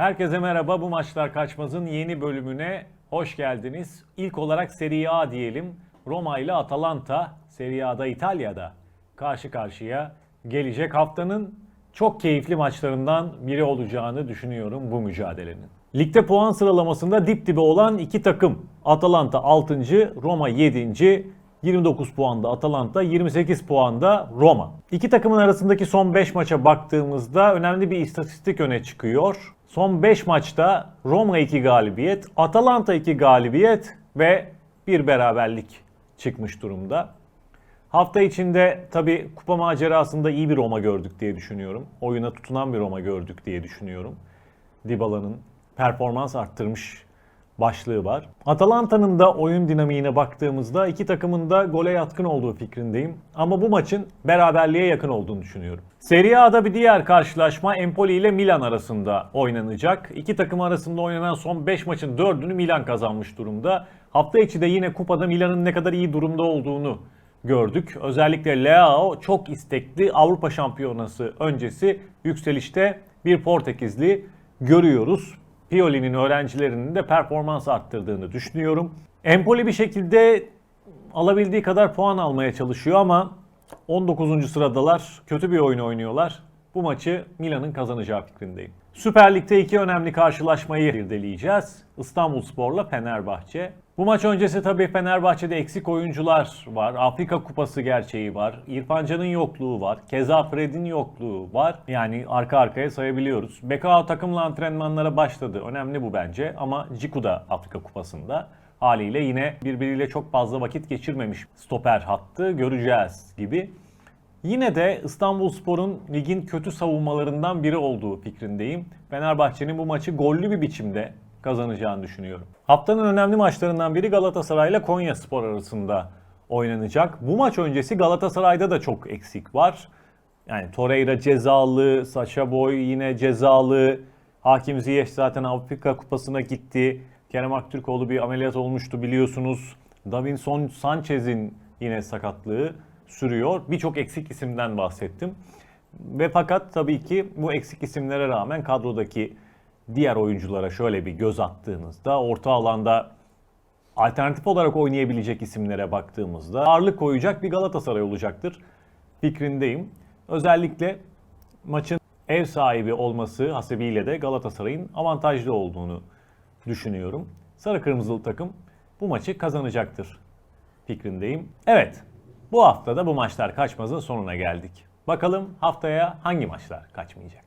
Herkese merhaba. Bu maçlar kaçmazın yeni bölümüne hoş geldiniz. İlk olarak Serie A diyelim. Roma ile Atalanta Serie A'da İtalya'da karşı karşıya gelecek haftanın çok keyifli maçlarından biri olacağını düşünüyorum bu mücadelenin. Ligde puan sıralamasında dip dibe olan iki takım. Atalanta 6. Roma 7. 29 puanda Atalanta, 28 puanda Roma. İki takımın arasındaki son 5 maça baktığımızda önemli bir istatistik öne çıkıyor. Son 5 maçta Roma 2 galibiyet, Atalanta 2 galibiyet ve bir beraberlik çıkmış durumda. Hafta içinde tabi kupa macerasında iyi bir Roma gördük diye düşünüyorum. Oyuna tutunan bir Roma gördük diye düşünüyorum. Dybala'nın performans arttırmış başlığı var. Atalanta'nın da oyun dinamiğine baktığımızda iki takımın da gole yatkın olduğu fikrindeyim. Ama bu maçın beraberliğe yakın olduğunu düşünüyorum. Serie A'da bir diğer karşılaşma Empoli ile Milan arasında oynanacak. İki takım arasında oynanan son 5 maçın 4'ünü Milan kazanmış durumda. Hafta içi de yine kupada Milan'ın ne kadar iyi durumda olduğunu gördük. Özellikle Leao çok istekli Avrupa Şampiyonası öncesi yükselişte bir Portekizli görüyoruz. Pioli'nin öğrencilerinin de performans arttırdığını düşünüyorum. Empoli bir şekilde alabildiği kadar puan almaya çalışıyor ama 19. sıradalar. Kötü bir oyun oynuyorlar. Bu maçı Milan'ın kazanacağı fikrindeyim. Süper Lig'de iki önemli karşılaşmayı irdeleyeceğiz. İstanbulspor'la Fenerbahçe. Bu maç öncesi tabii Fenerbahçe'de eksik oyuncular var. Afrika Kupası gerçeği var. İrfan Can'ın yokluğu var. Keza Fred'in yokluğu var. Yani arka arkaya sayabiliyoruz. Bekao takımla antrenmanlara başladı. Önemli bu bence. Ama Ciku da Afrika Kupası'nda. Haliyle yine birbiriyle çok fazla vakit geçirmemiş stoper hattı göreceğiz gibi. Yine de İstanbulspor'un ligin kötü savunmalarından biri olduğu fikrindeyim. Fenerbahçe'nin bu maçı gollü bir biçimde kazanacağını düşünüyorum. Haftanın önemli maçlarından biri Galatasaray ile Konya Spor arasında oynanacak. Bu maç öncesi Galatasaray'da da çok eksik var. Yani Torreira cezalı, Sacha Boy yine cezalı. Hakim Ziyech zaten Afrika Kupası'na gitti. Kerem Aktürkoğlu bir ameliyat olmuştu biliyorsunuz. Davinson Sanchez'in yine sakatlığı sürüyor. Birçok eksik isimden bahsettim. Ve fakat tabii ki bu eksik isimlere rağmen kadrodaki diğer oyunculara şöyle bir göz attığınızda orta alanda alternatif olarak oynayabilecek isimlere baktığımızda ağırlık koyacak bir Galatasaray olacaktır fikrindeyim. Özellikle maçın ev sahibi olması hasebiyle de Galatasaray'ın avantajlı olduğunu düşünüyorum. Sarı kırmızılı takım bu maçı kazanacaktır fikrindeyim. Evet, bu hafta da bu maçlar kaçmazın sonuna geldik. Bakalım haftaya hangi maçlar kaçmayacak?